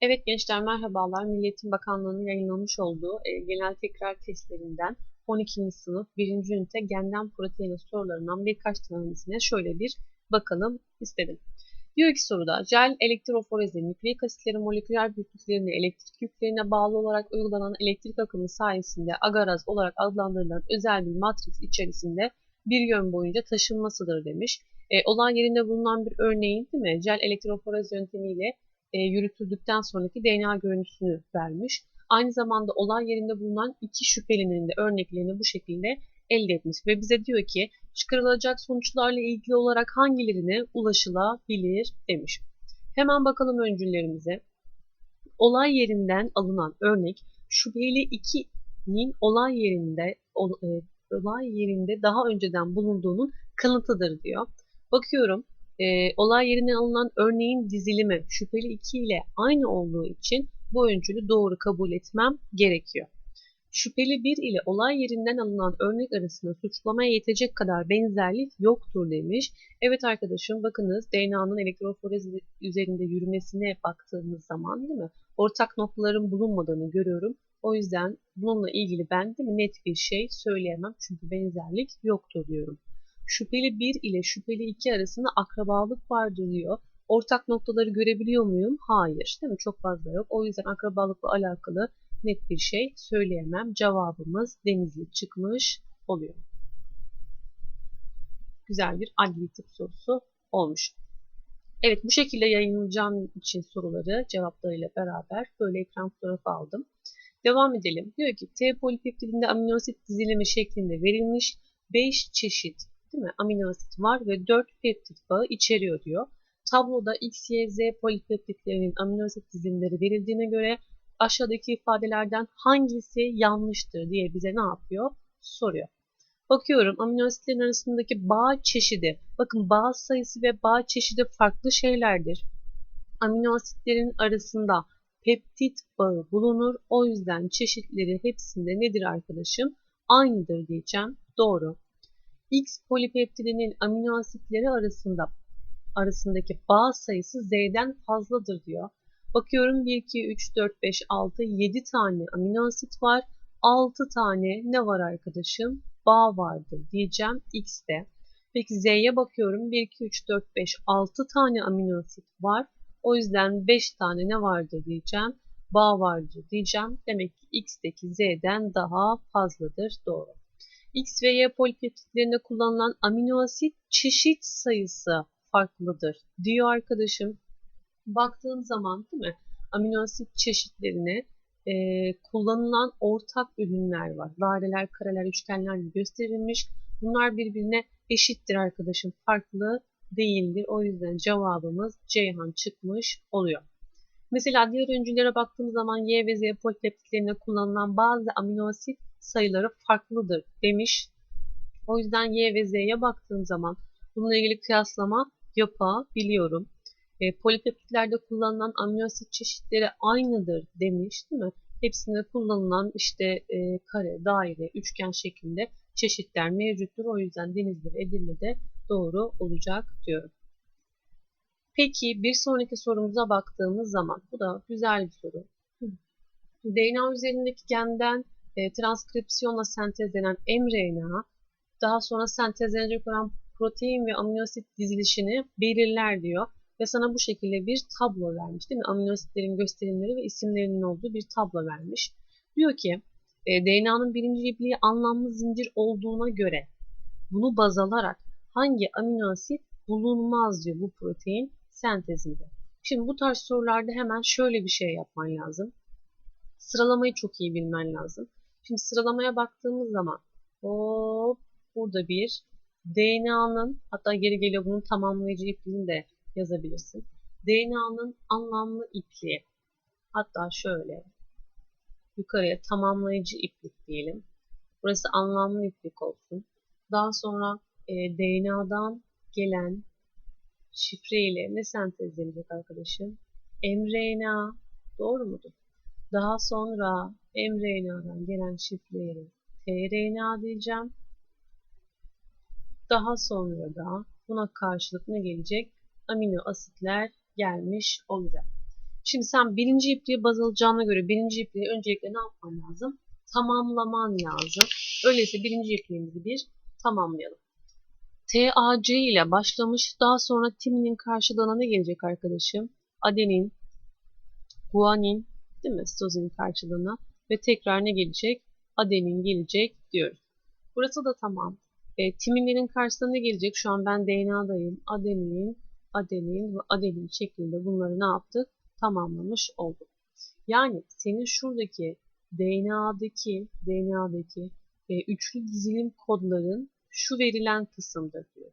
Evet gençler merhabalar. Milli Eğitim Bakanlığı'nın yayınlamış olduğu e, genel tekrar testlerinden 12. sınıf 1. ünite genden proteine sorularından birkaç tanesine şöyle bir bakalım istedim. Diyor ki soruda jel elektroforezi nükleik asitlerin moleküler büyüklüklerine elektrik yüklerine bağlı olarak uygulanan elektrik akımı sayesinde agaraz olarak adlandırılan özel bir matrix içerisinde bir yön boyunca taşınmasıdır demiş. E, olan yerinde bulunan bir örneğin değil mi? Jel elektroforez yöntemiyle e, yürütüldükten sonraki DNA görüntüsünü vermiş. Aynı zamanda olay yerinde bulunan iki şüphelinin de örneklerini bu şekilde elde etmiş ve bize diyor ki çıkarılacak sonuçlarla ilgili olarak hangilerine ulaşılabilir demiş. Hemen bakalım öncüllerimize. Olay yerinden alınan örnek şüpheli 2'nin olay yerinde e, olay yerinde daha önceden bulunduğunun kanıtıdır diyor. Bakıyorum e, olay yerine alınan örneğin dizilimi şüpheli 2 ile aynı olduğu için bu öncülü doğru kabul etmem gerekiyor. Şüpheli 1 ile olay yerinden alınan örnek arasında suçlamaya yetecek kadar benzerlik yoktur demiş. Evet arkadaşım bakınız DNA'nın elektroforez üzerinde yürümesine baktığımız zaman değil mi? Ortak noktaların bulunmadığını görüyorum. O yüzden bununla ilgili ben de net bir şey söyleyemem. Çünkü benzerlik yoktur diyorum. Şüpheli 1 ile şüpheli 2 arasında akrabalık vardır diyor. Ortak noktaları görebiliyor muyum? Hayır. Değil mi? Çok fazla yok. O yüzden akrabalıkla alakalı net bir şey söyleyemem. Cevabımız denizli çıkmış oluyor. Güzel bir adli tıp sorusu olmuş. Evet bu şekilde yayınlayacağım için soruları cevaplarıyla beraber böyle ekran fotoğrafı aldım. Devam edelim. Diyor ki T polipeptidinde aminoasit dizilimi şeklinde verilmiş 5 çeşit değil mi? amino asit var ve 4 peptit bağı içeriyor diyor. Tabloda X, Y, Z polipeptitlerinin amino asit dizilimleri verildiğine göre aşağıdaki ifadelerden hangisi yanlıştır diye bize ne yapıyor? Soruyor. Bakıyorum amino asitlerin arasındaki bağ çeşidi. Bakın bağ sayısı ve bağ çeşidi farklı şeylerdir. Amino asitlerin arasında peptit bağı bulunur. O yüzden çeşitleri hepsinde nedir arkadaşım? Aynıdır diyeceğim. Doğru. X polipeptidinin amino asitleri arasında arasındaki bağ sayısı Z'den fazladır diyor. Bakıyorum 1, 2, 3, 4, 5, 6, 7 tane amino asit var. 6 tane ne var arkadaşım? Bağ vardır diyeceğim X'te. Peki Z'ye bakıyorum 1, 2, 3, 4, 5, 6 tane amino asit var. O yüzden 5 tane ne vardır diyeceğim? Bağ vardır diyeceğim. Demek ki X'teki Z'den daha fazladır. Doğru. X ve Y polipeptitlerinde kullanılan amino asit çeşit sayısı farklıdır diyor arkadaşım. Baktığım zaman değil mi? Amino asit çeşitlerine e, kullanılan ortak ürünler var. Daireler, kareler, üçgenler gösterilmiş. Bunlar birbirine eşittir arkadaşım. Farklı değildir. O yüzden cevabımız Ceyhan çıkmış oluyor. Mesela diğer öncülere baktığımız zaman Y ve Z polipeptitlerinde kullanılan bazı amino asit sayıları farklıdır demiş. O yüzden Y ve Z'ye baktığım zaman bununla ilgili kıyaslama yapabiliyorum. E, polipeptitlerde kullanılan amino çeşitleri aynıdır demiş değil mi? Hepsinde kullanılan işte e, kare, daire, üçgen şeklinde çeşitler mevcuttur. O yüzden Denizli ve Edirne'de doğru olacak diyorum. Peki bir sonraki sorumuza baktığımız zaman bu da güzel bir soru. DNA üzerindeki genden e, transkripsiyonla sentezlenen mRNA daha sonra sentezlenecek olan protein ve aminoasit dizilişini belirler diyor. Ve sana bu şekilde bir tablo vermiş değil mi? Aminoasitlerin gösterimleri ve isimlerinin olduğu bir tablo vermiş. Diyor ki e, DNA'nın birinci ipliği anlamlı zincir olduğuna göre bunu baz alarak hangi aminoasit bulunmaz diyor bu protein sentezinde. Şimdi bu tarz sorularda hemen şöyle bir şey yapman lazım. Sıralamayı çok iyi bilmen lazım. Şimdi sıralamaya baktığımız zaman hop burada bir DNA'nın hatta geri geliyor bunun tamamlayıcı ipliğini de yazabilirsin. DNA'nın anlamlı ipliği hatta şöyle yukarıya tamamlayıcı iplik diyelim. Burası anlamlı iplik olsun. Daha sonra e, DNA'dan gelen şifre ile ne sentezlenecek arkadaşım? mRNA doğru mudur? Daha sonra mRNA'dan gelen şifreyi tRNA diyeceğim. Daha sonra da buna karşılık ne gelecek? Amino asitler gelmiş olacak. Şimdi sen birinci ipliği baz alacağına göre birinci ipliği öncelikle ne yapman lazım? Tamamlaman lazım. Öyleyse birinci ipliğimizi bir tamamlayalım. TAC ile başlamış. Daha sonra timinin karşılığına ne gelecek arkadaşım? Adenin, guanin, değil mi? Sitozinin karşılığına. Ve tekrar ne gelecek? Adenin gelecek diyoruz. Burası da tamam. E, timinlerin karşısına ne gelecek? Şu an ben DNA'dayım. Adenin, adenin ve adenin şeklinde bunları ne yaptık? Tamamlamış olduk. Yani senin şuradaki DNA'daki DNA'daki e, üçlü dizilim kodların şu verilen kısımdır diyor.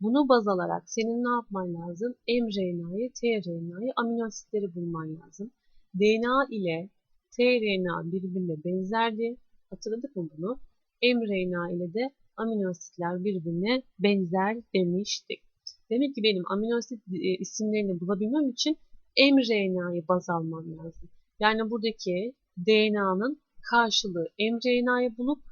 Bunu baz alarak senin ne yapman lazım? mRNA'yı, tRNA'yı, amino asitleri bulman lazım. DNA ile tRNA birbirine benzerdi. Hatırladık mı bunu? mRNA ile de amino asitler birbirine benzer demiştik. Demek ki benim amino asit e, isimlerini bulabilmem için mRNA'yı baz almam lazım. Yani buradaki DNA'nın karşılığı mRNA'yı bulup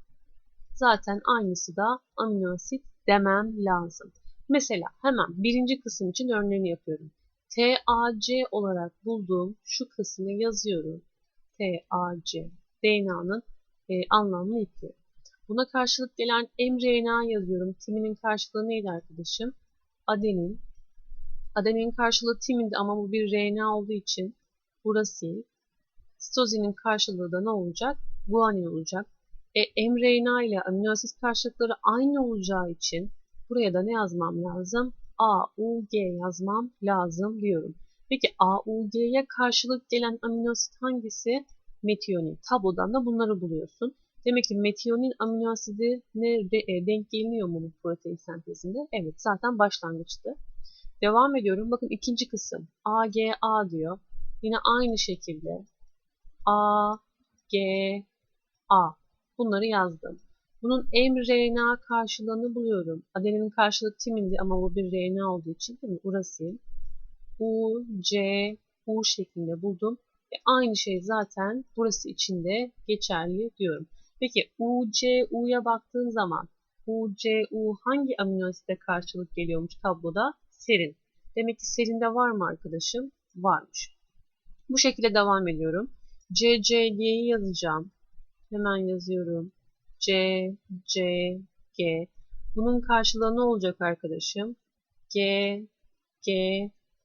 zaten aynısı da amino asit demem lazım. Mesela hemen birinci kısım için örneğini yapıyorum. TAC olarak bulduğum şu kısmı yazıyorum. TAC, DNA'nın e, anlamlı ipi. Buna karşılık gelen mRNA yazıyorum. Timinin karşılığı neydi arkadaşım? Adenin. Adenin karşılığı timindi ama bu bir RNA olduğu için burası. Sitozinin karşılığı da ne olacak? Guanin olacak. E, mRNA ile amino asit karşılıkları aynı olacağı için buraya da ne yazmam lazım? A, U, G yazmam lazım diyorum. Peki A, U, G'ye karşılık gelen amino asit hangisi? Metionin. Tablodan da bunları buluyorsun. Demek ki metionin amino asidi ne e, denk geliniyor mu bu protein sentezinde? Evet zaten başlangıçtı. Devam ediyorum. Bakın ikinci kısım. A, G, A diyor. Yine aynı şekilde A, G, A. Bunları yazdım. Bunun mRNA karşılığını buluyorum. Adeninin karşılığı timindi ama bu bir RNA olduğu için değil mi? Uracil. U, C, U şeklinde buldum. E aynı şey zaten burası içinde geçerli diyorum. Peki U, C, U'ya baktığım zaman U, C, U hangi amino asite karşılık geliyormuş tabloda? Serin. Demek ki serinde var mı arkadaşım? Varmış. Bu şekilde devam ediyorum. C, C, G'yi yazacağım. Hemen yazıyorum. C, C, G. Bunun karşılığı ne olacak arkadaşım? G, G,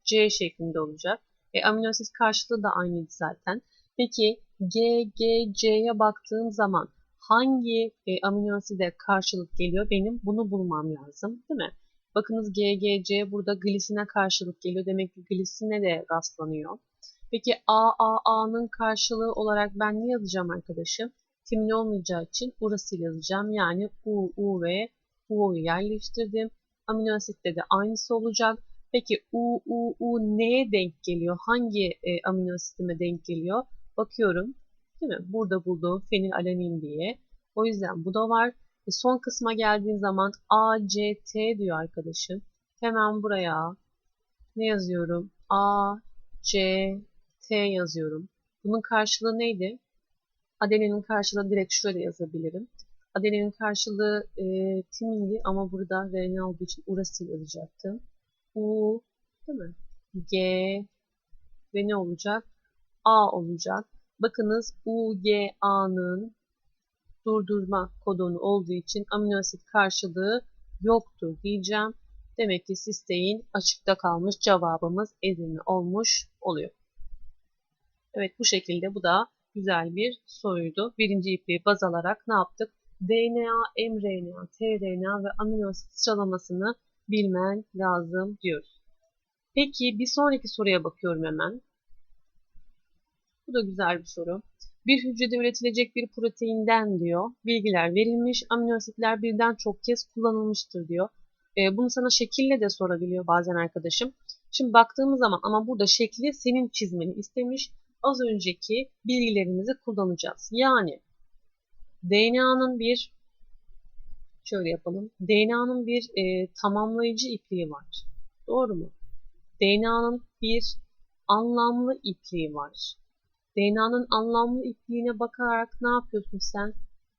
C şeklinde olacak. E, amino asit karşılığı da aynıydı zaten. Peki G, G, C'ye baktığım zaman hangi e, amino aside karşılık geliyor? Benim bunu bulmam lazım değil mi? Bakınız G, G, C burada glisine karşılık geliyor. Demek ki glisine de rastlanıyor. Peki A, A, A'nın karşılığı olarak ben ne yazacağım arkadaşım? Timin olmayacağı için burası yazacağım. Yani U, U ve U'yu yerleştirdim. Amino asitte de aynısı olacak. Peki U, U, U neye denk geliyor? Hangi e, amino asitime denk geliyor? Bakıyorum. Değil mi? Burada bulduğum fenilalanin diye. O yüzden bu da var. E son kısma geldiğin zaman A, C, T diyor arkadaşım. Hemen buraya ne yazıyorum? A, C, T yazıyorum. Bunun karşılığı neydi? Adeninin karşılığı direkt şöyle yazabilirim. Adeninin karşılığı e, timindi ama burada RNA olduğu için urasil yazacaktım. U değil mi? G ve ne olacak? A olacak. Bakınız UGA'nın durdurma kodonu olduğu için amino asit karşılığı yoktur diyeceğim. Demek ki sistein açıkta kalmış cevabımız Edirne olmuş oluyor. Evet bu şekilde bu da güzel bir soruydu. Birinci ipliği baz alarak ne yaptık? DNA, mRNA, tRNA ve amino asit sıralamasını bilmen lazım diyoruz. Peki bir sonraki soruya bakıyorum hemen. Bu da güzel bir soru. Bir hücrede üretilecek bir proteinden diyor. Bilgiler verilmiş. Amino asitler birden çok kez kullanılmıştır diyor. E, bunu sana şekille de sorabiliyor bazen arkadaşım. Şimdi baktığımız zaman ama burada şekli senin çizmeni istemiş. Az önceki bilgilerimizi kullanacağız. Yani DNA'nın bir şöyle yapalım. DNA'nın bir e, tamamlayıcı ipliği var. Doğru mu? DNA'nın bir anlamlı ipliği var. DNA'nın anlamlı ipliğine bakarak ne yapıyorsun sen?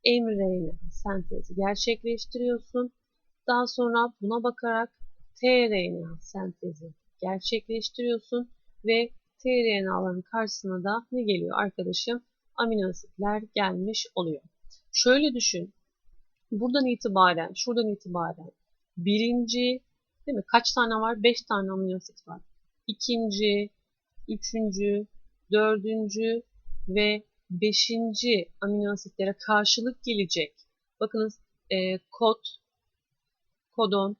mRNA sentezi gerçekleştiriyorsun. Daha sonra buna bakarak tRNA sentezi gerçekleştiriyorsun ve tRNA'ların karşısına da ne geliyor arkadaşım? Amino asitler gelmiş oluyor. Şöyle düşün. Buradan itibaren, şuradan itibaren birinci, değil mi? Kaç tane var? Beş tane amino asit var. İkinci, üçüncü, dördüncü ve beşinci amino asitlere karşılık gelecek. Bakınız e, kod, kodon,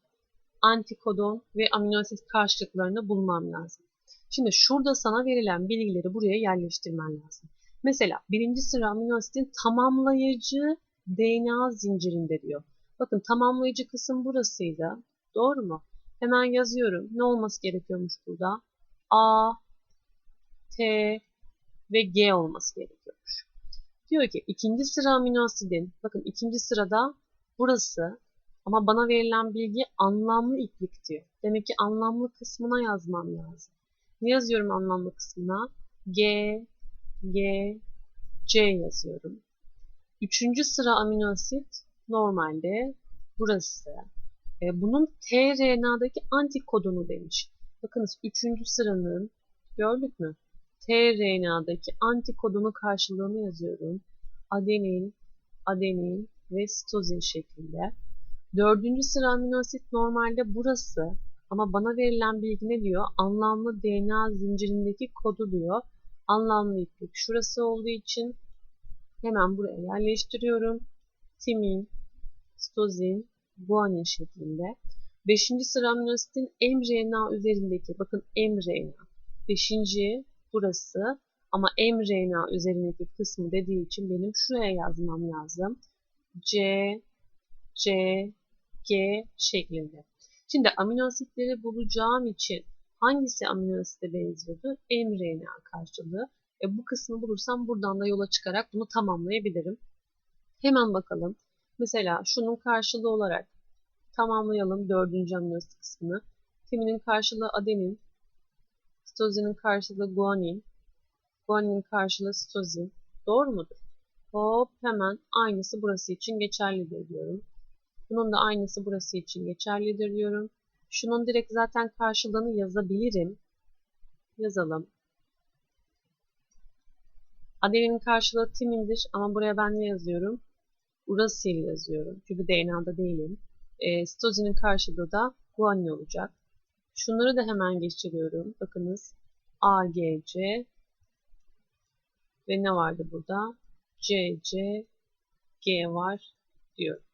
antikodon ve amino asit karşılıklarını bulmam lazım. Şimdi şurada sana verilen bilgileri buraya yerleştirmen lazım. Mesela birinci sıra amino asitin tamamlayıcı DNA zincirinde diyor. Bakın tamamlayıcı kısım burasıydı. Doğru mu? Hemen yazıyorum. Ne olması gerekiyormuş burada? A, T ve G olması gerekiyormuş. Diyor ki ikinci sıra amino asidin, bakın ikinci sırada burası ama bana verilen bilgi anlamlı iplik diyor. Demek ki anlamlı kısmına yazmam lazım. Yazıyorum anlamlı kısmına? G, G, C yazıyorum. Üçüncü sıra amino asit normalde burası. E, bunun tRNA'daki antikodonu demiş. Bakınız üçüncü sıranın gördük mü? tRNA'daki antikodonu karşılığını yazıyorum. Adenin, adenin ve sitozin şeklinde. Dördüncü sıra amino asit normalde burası. Ama bana verilen bilgi ne diyor? Anlamlı DNA zincirindeki kodu diyor. Anlamlı iplik şurası olduğu için hemen buraya yerleştiriyorum. Timin, sitozin, guanin şeklinde. Beşinci sıra amino asitin mRNA üzerindeki, bakın mRNA. Beşinci burası ama mRNA üzerindeki kısmı dediği için benim şuraya yazmam lazım. C, C, G şeklinde. Şimdi amino asitleri bulacağım için hangisi amino asite benziyordu? mRNA karşılığı. E, bu kısmı bulursam buradan da yola çıkarak bunu tamamlayabilirim. Hemen bakalım. Mesela şunun karşılığı olarak tamamlayalım dördüncü amino asit kısmını. Timinin karşılığı adenin, sitozinin karşılığı guanin, guaninin karşılığı sitozin. Doğru mudur? Hop hemen aynısı burası için geçerlidir diyorum. Bunun da aynısı burası için geçerlidir diyorum. Şunun direkt zaten karşılığını yazabilirim. Yazalım. Adeninin karşılığı timindir ama buraya ben ne yazıyorum? Urasil yazıyorum. Çünkü DNA'da değilim. E, sitozinin karşılığı da guanin olacak. Şunları da hemen geçiriyorum. Bakınız AGC ve ne vardı burada? CC G var diyorum.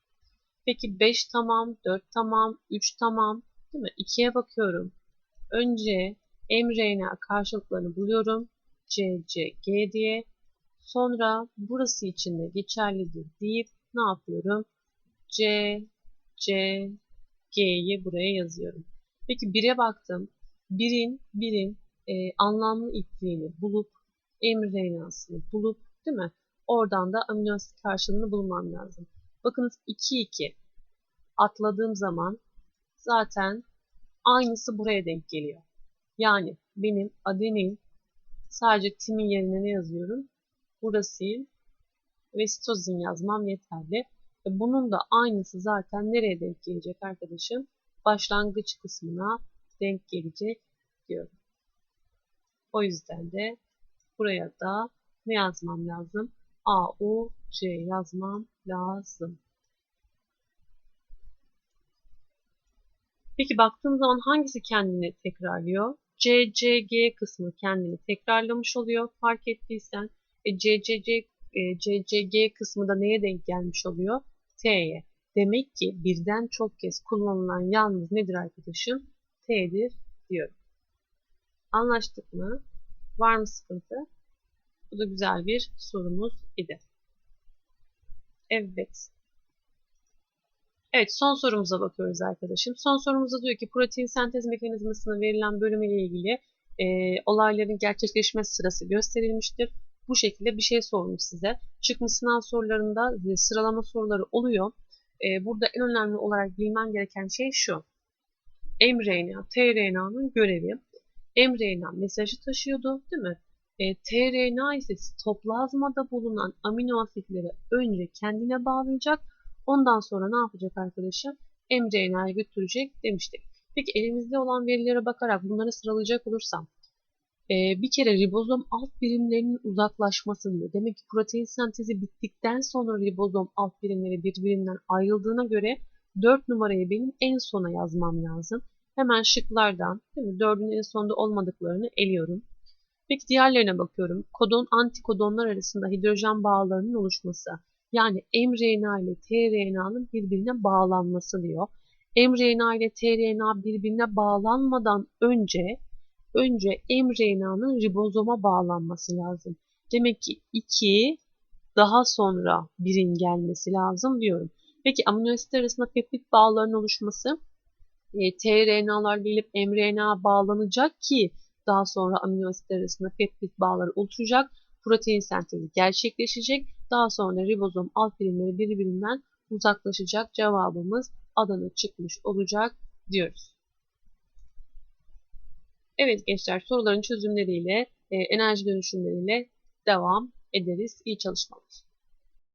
Peki 5 tamam, 4 tamam, 3 tamam. Değil mi? 2'ye bakıyorum. Önce mRNA karşılıklarını buluyorum. C, C, G diye. Sonra burası için de geçerlidir deyip ne yapıyorum? C, C, G'yi buraya yazıyorum. Peki 1'e baktım. 1'in, 1'in e, anlamlı ipliğini bulup mRNA'sını bulup değil mi? Oradan da amino asit karşılığını bulmam lazım. Bakınız 2-2 atladığım zaman zaten aynısı buraya denk geliyor. Yani benim adenin sadece timin yerine ne yazıyorum? Urasil ve sitozin yazmam yeterli. Ve bunun da aynısı zaten nereye denk gelecek arkadaşım? Başlangıç kısmına denk gelecek diyorum. O yüzden de buraya da ne yazmam lazım? A, U, C yazmam lazım. Peki baktığım zaman hangisi kendini tekrarlıyor? C, C, G kısmı kendini tekrarlamış oluyor. Fark ettiysen e, C, C, C, e, C, C, G kısmı da neye denk gelmiş oluyor? T'ye. Demek ki birden çok kez kullanılan yalnız nedir arkadaşım? T'dir diyorum. Anlaştık mı? Var mı sıkıntı? Bu da güzel bir sorumuz idi. Evet. Evet son sorumuza bakıyoruz arkadaşım. Son sorumuzda diyor ki protein sentez mekanizmasına verilen bölüm ile ilgili e, olayların gerçekleşme sırası gösterilmiştir. Bu şekilde bir şey sormuş size. Çıkmış sınav sorularında e, sıralama soruları oluyor. E, burada en önemli olarak bilmen gereken şey şu. mRNA, tRNA'nın görevi. mRNA mesajı taşıyordu değil mi? E, tRNA ise sitoplazmada bulunan amino asitleri önce kendine bağlayacak Ondan sonra ne yapacak arkadaşım? mRNA'yı götürecek demiştik. Peki elimizde olan verilere bakarak bunları sıralayacak olursam e, bir kere ribozom alt birimlerinin uzaklaşması diyor. Demek ki protein sentezi bittikten sonra ribozom alt birimleri birbirinden ayrıldığına göre 4 numarayı benim en sona yazmam lazım. Hemen şıklardan değil mi, 4'ün en sonunda olmadıklarını eliyorum. Peki diğerlerine bakıyorum. Kodon antikodonlar arasında hidrojen bağlarının oluşması. Yani mRNA ile tRNA'nın birbirine bağlanması diyor. mRNA ile tRNA birbirine bağlanmadan önce önce mRNA'nın ribozoma bağlanması lazım. Demek ki 2 daha sonra 1'in gelmesi lazım diyorum. Peki amino asit arasında peptit bağlarının oluşması e, tRNA'lar gelip mRNA bağlanacak ki daha sonra amino asit arasında peptit bağları oluşacak. Protein sentezi gerçekleşecek. Daha sonra ribozom alt birimleri birbirinden uzaklaşacak. Cevabımız Adana çıkmış olacak diyoruz. Evet gençler soruların çözümleriyle, e, enerji dönüşümleriyle devam ederiz. İyi çalışmalar.